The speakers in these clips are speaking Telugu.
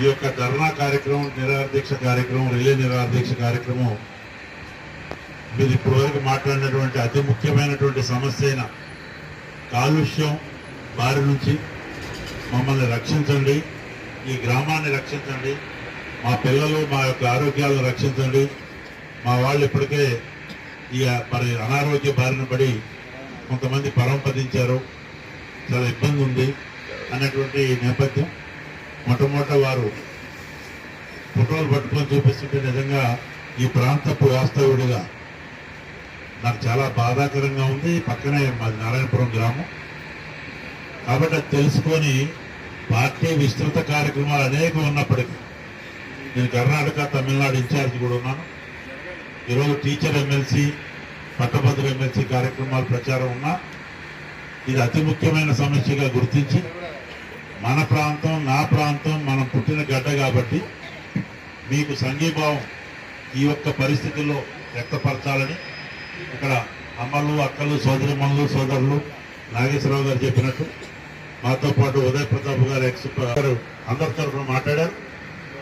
ఈ యొక్క ధర్నా కార్యక్రమం నిరాదీక్ష కార్యక్రమం రిలే నిరాదీక్ష కార్యక్రమం మీరు ఇప్పటివరకు మాట్లాడినటువంటి అతి ముఖ్యమైనటువంటి సమస్య అయిన కాలుష్యం బారి నుంచి మమ్మల్ని రక్షించండి ఈ గ్రామాన్ని రక్షించండి మా పిల్లలు మా యొక్క ఆరోగ్యాలను రక్షించండి. మా వాళ్ళు ఇప్పటికే ఈ మరి అనారోగ్య బారిన పడి కొంతమంది పరంపదించారు చాలా ఇబ్బంది ఉంది అన్నటువంటి నేపథ్యం మొట్టమొదట వారు ఫోటోలు పట్టుకొని చూపిస్తుంటే నిజంగా ఈ ప్రాంతపు వాస్తవుడిగా నాకు చాలా బాధాకరంగా ఉంది. పక్కనే మాది నారాయణపురం గ్రామం. కాబట్టి అది తెలుసుకొని పార్టీ విస్తృత కార్యక్రమాలు అనేకం ఉన్నప్పటికీ నేను కర్ణాటక తమిళనాడు ఇన్ఛార్జ్ కూడా ఉన్నాను. ఈరోజు టీచర్ ఎమ్మెల్సీ పట్టభద్రుల ఎమ్మెల్సీ కార్యక్రమాలు ప్రచారం ఉన్నా ఇది అతి ముఖ్యమైన సమస్యగా గుర్తించి మన ప్రాంతం నా ప్రాంతం మనం పుట్టిన గడ్డ కాబట్టి మీకు సంఘీభావం ఈ యొక్క పరిస్థితుల్లో వ్యక్తపరచాలని ఇక్కడ అమ్మలు అక్కలు సోదరిమణులు సోదరులు నాగేశ్వరరావు గారు చెప్పినట్టు మాతో పాటు ఉదయ్ ప్రతాప్ గారు ఎక్స్ గారు అందరి తరఫున మాట్లాడారు.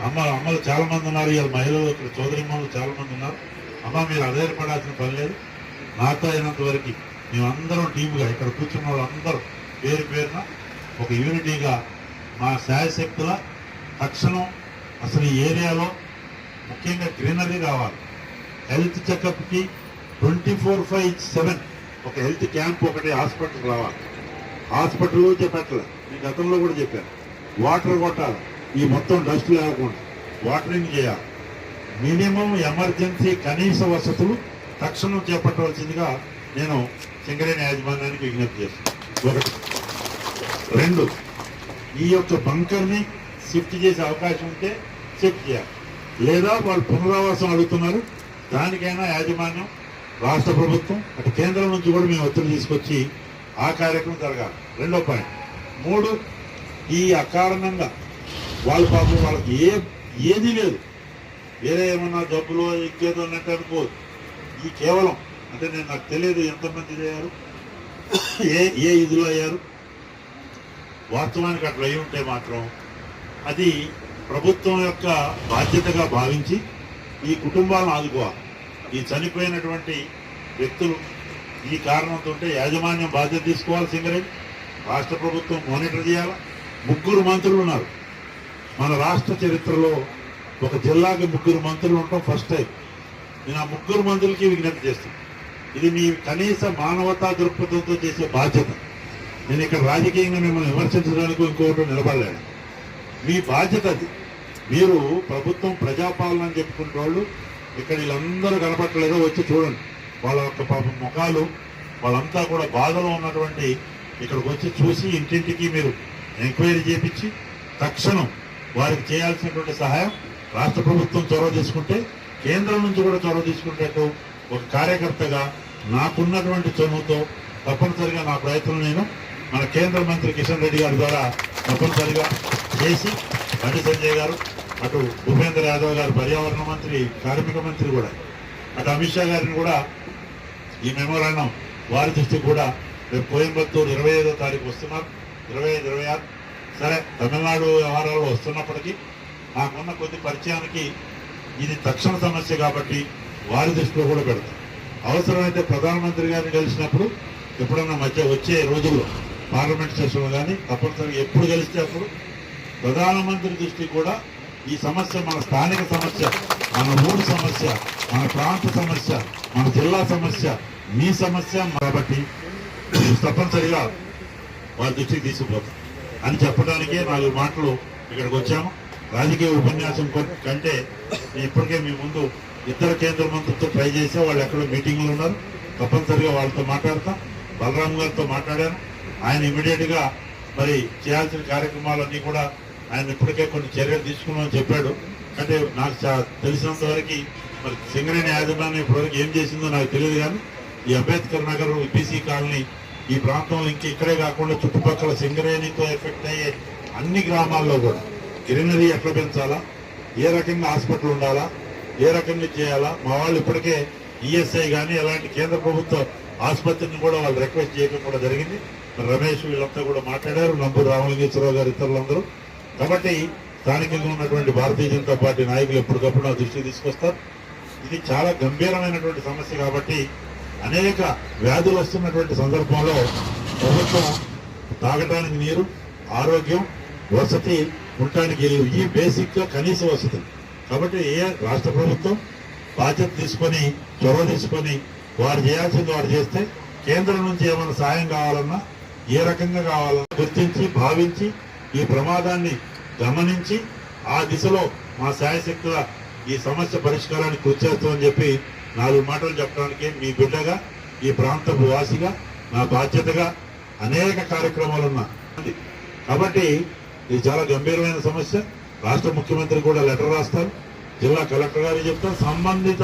అమ్మ అమ్మలు చాలా మంది ఉన్నారు ఇవాళ మహిళలు ఇక్కడ సోదరిమణులు చాలా మంది ఉన్నారు. అమ్మ మీరు అధైర్యపడాల్సిన పని లేదు. నాతో అయినంత వరకు మేమందరం టీముగా ఇక్కడ కూర్చున్న వాళ్ళందరూ పేరు పేరున ఒక యూనిటీగా మా శాయశక్తుల తక్షణం అసలు ఈ ఏరియాలో ముఖ్యంగా గ్రీనరీ కావాలి హెల్త్ చెకప్కి ట్వంటీ ఫోర్ ఫైవ్ సెవెన్ ఒక హెల్త్ క్యాంప్ ఒకటి హాస్పిటల్ రావాలి. హాస్పిటల్ చెప్పట్లే మీ గతంలో కూడా చెప్పాను. వాటర్ కొట్టాలి ఈ మొత్తం డస్ట్ లేకుండా వాటరింగ్ చేయాలి. మినిమం ఎమర్జెన్సీ కనీస వసతులు తక్షణం చేపట్టవలసిందిగా నేను సింగరేణి యాజమాన్యానికి విజ్ఞప్తి చేస్తాను ఒకటి రెండు ఈ యొక్క బంకర్ని షిఫ్ట్ చేసే అవకాశం ఉంటే షిఫ్ట్ చేయాలి. లేదా వాళ్ళు పునరావాసం అడుగుతున్నారు దానికైనా యాజమాన్యం రాష్ట్ర ప్రభుత్వం అటు కేంద్రం నుంచి కూడా మేము ఒత్తిడి తీసుకొచ్చి ఆ కార్యక్రమం జరగాలి. రెండో పాయింట్ మూడు ఈ అకారణంగా వాళ్ళ పాపం వాళ్ళకి ఏ ఏది లేదు. వేరే ఏమన్నా జబ్బులో ఇంకేదో అన్నట్టు అనుకోదు ఈ కేవలం అంటే నేను నాకు తెలియదు ఎంతమంది అయ్యారు ఏ ఏ ఇదిలో అయ్యారు వాస్తవానికి అట్లా అయి ఉంటే మాత్రం అది ప్రభుత్వం యొక్క బాధ్యతగా భావించి ఈ కుటుంబాలను ఆదుకోవాలి. ఈ చనిపోయినటువంటి వ్యక్తులు ఈ కారణంతో యాజమాన్యం బాధ్యత తీసుకోవాలి సింగరేణి. రాష్ట్ర ప్రభుత్వం మానిటర్ చేయాలి? ముగ్గురు మంత్రులు ఉన్నారు. మన రాష్ట్ర చరిత్రలో ఒక జిల్లాకి ముగ్గురు మంత్రులు ఉండటం ఫస్ట్ టైం నేను ఆ ముగ్గురు మంత్రులకి విజ్ఞప్తి చేస్తాను ఇది మీ కనీస మానవతా దృక్పథంతో చేసే బాధ్యత. నేను ఇక్కడ రాజకీయంగా మిమ్మల్ని విమర్శించడానికి ఇంకొకటి నిలబడలేను. మీ బాధ్యత అది. మీరు ప్రభుత్వం ప్రజాపాలన అని చెప్పుకునే వాళ్ళు ఇక్కడ వీళ్ళందరూ కనపట్టలేదో వచ్చి చూడండి. వాళ్ళ యొక్క పాపం ముఖాలు వాళ్ళంతా కూడా బాధలో ఉన్నటువంటి ఇక్కడికి వచ్చి చూసి ఇంటింటికి మీరు ఎంక్వైరీ చేపించి తక్షణం వారికి చేయాల్సినటువంటి సహాయం రాష్ట్ర ప్రభుత్వం చొరవ తీసుకుంటే కేంద్రం నుంచి కూడా చొరవ తీసుకునేట్టు ఒక కార్యకర్తగా నాకున్నటువంటి చనువుతో తప్పనిసరిగా నా ప్రయత్నం నేను మన కేంద్ర మంత్రి కిషన్ రెడ్డి గారి ద్వారా తప్పనిసరిగా చేసి బండి సంజయ్ గారు అటు భూపేంద్ర యాదవ్ గారు పర్యావరణ మంత్రి కార్మిక మంత్రి కూడా అటు అమిత్ షా గారిని కూడా ఈ మెమోరాండం వారి దృష్టికి కూడా రేపు కోయంబత్తూరు ఇరవై ఐదో తారీఖు వస్తున్నారు. ఇరవై ఐదు ఇరవై ఆరు. సరే తమిళనాడు వ్యవహారాలు వస్తున్నప్పటికీ మాకున్న కొద్ది పరిచయానికి ఇది తక్షణ సమస్య కాబట్టి వారి దృష్టిలో కూడా పెడతాం. అవసరమైతే ప్రధానమంత్రి గారిని కలిసినప్పుడు ఎప్పుడన్నా మధ్య వచ్చే రోజుల్లో పార్లమెంట్ సెషన్లో కానీ తప్పనిసరిగా ఎప్పుడు కలిస్తే అప్పుడు ప్రధానమంత్రి దృష్టి కూడా ఈ సమస్య మన స్థానిక సమస్య మన ఊరు సమస్య మన ప్రాంత సమస్య మన జిల్లా సమస్య మీ సమస్య కాబట్టి తప్పనిసరిగా వారి దృష్టికి తీసుకుపోతాం అని చెప్పడానికే నాలుగు మాటలు ఇక్కడికి వచ్చాము. రాజకీయ ఉపన్యాసం కంటే ఇప్పటికే మీ ముందు ఇతర కేంద్ర మంత్రులతో ట్రై చేసే వాళ్ళు ఎక్కడో మీటింగ్లో ఉన్నారు. తప్పనిసరిగా వాళ్ళతో మాట్లాడతాం. బలరాం గారితో మాట్లాడాను. ఆయన ఇమీడియట్గా మరి చేయాల్సిన కార్యక్రమాలన్నీ కూడా ఆయన ఇప్పటికే కొన్ని చర్యలు తీసుకున్నామని చెప్పాడు. అంటే నాకు తెలిసినంత వరకు మరి సింగరేణి యాజమాన్యం ఇప్పటివరకు ఏం చేసిందో నాకు తెలియదు కానీ ఈ అంబేద్కర్ నగర్ బీసీ కాలనీ ఈ ప్రాంతంలో ఇంక ఇక్కడే కాకుండా చుట్టుపక్కల సింగరేణితో ఎఫెక్ట్ అయ్యే అన్ని గ్రామాల్లో కూడా గ్రీనరీ ఎట్లా పెంచాలా? ఏ రకంగా హాస్పిటల్ ఉండాలా? ఏ రకంగా చేయాలా? మా వాళ్ళు ఇప్పటికే ఈఎస్ఐ కానీ అలాంటి కేంద్ర ప్రభుత్వ ఆసుపత్రిని కూడా వాళ్ళు రిక్వెస్ట్ చేయడం కూడా జరిగింది. రమేష్ వీళ్ళంతా కూడా మాట్లాడారు. నంబు రామలింగేశ్వరరావు గారు ఇతరులందరూ. కాబట్టి స్థానికంగా ఉన్నటువంటి భారతీయ జనతా పార్టీ నాయకులు ఎప్పటికప్పుడు నా దృష్టికి తీసుకొస్తారు. ఇది చాలా గంభీరమైనటువంటి సమస్య కాబట్టి అనేక వ్యాధులు వస్తున్నటువంటి సందర్భంలో ప్రభుత్వం తాగటానికి నీరు ఆరోగ్యం వసతి ఉండటానికి ఇల్లు ఈ బేసిక్గా కనీస వసతులు. కాబట్టి ఏ రాష్ట్ర ప్రభుత్వం బాధ్యత తీసుకొని చొరవ తీసుకొని వారు చేయాల్సింది వారు చేస్తే కేంద్రం నుంచి ఏమైనా సాయం కావాలన్నా ఏ రకంగా కావాలన్నా గుర్తించి భావించి ఈ ప్రమాదాన్ని గమనించి ఆ దిశలో మా శాయశక్తుల ఈ సమస్య పరిష్కారానికి కృషి చేస్తామని చెప్పి నాలుగు మాటలు చెప్పడానికి మీ బిడ్డగా ఈ ప్రాంతపు వాసిగా నా బాధ్యతగా అనేక కార్యక్రమాలు ఉన్నా. కాబట్టి ఇది చాలా గంభీరమైన సమస్య. రాష్ట్ర ముఖ్యమంత్రి కూడా లెటర్ రాస్తారు. జిల్లా కలెక్టర్ గారు చెప్తారు. సంబంధిత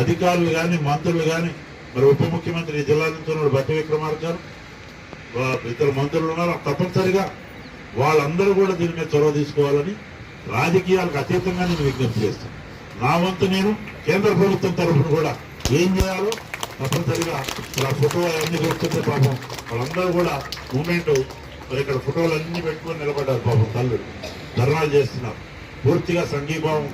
అధికారులు కానీ మంత్రులు కానీ మరి ఉప ముఖ్యమంత్రి ఈ జిల్లా నుంచి ఉన్నాడు బట్టి విక్రమార్క గారు వా- మంత్రులు ఉన్నారు. తప్పనిసరిగా వాళ్ళందరూ కూడా దీని మీద చొరవ తీసుకోవాలని రాజకీయాలకు అతీతంగా నేను విజ్ఞప్తి చేస్తాను. నా వంతు నేను కేంద్ర ప్రభుత్వం తరఫున కూడా ఏం చేయాలో తప్పనిసరిగా ఇలా ఫోటో అన్ని చూస్తుంటే పాపం వాళ్ళందరూ కూడా మూమెంట్ మరి ఇక్కడ ఫోటోలు అన్ని పెట్టుకొని నిలబడ్డారు పాపం తల్లు ధర్నాలు చేస్తున్నారు. పూర్తిగా సంఘీభావం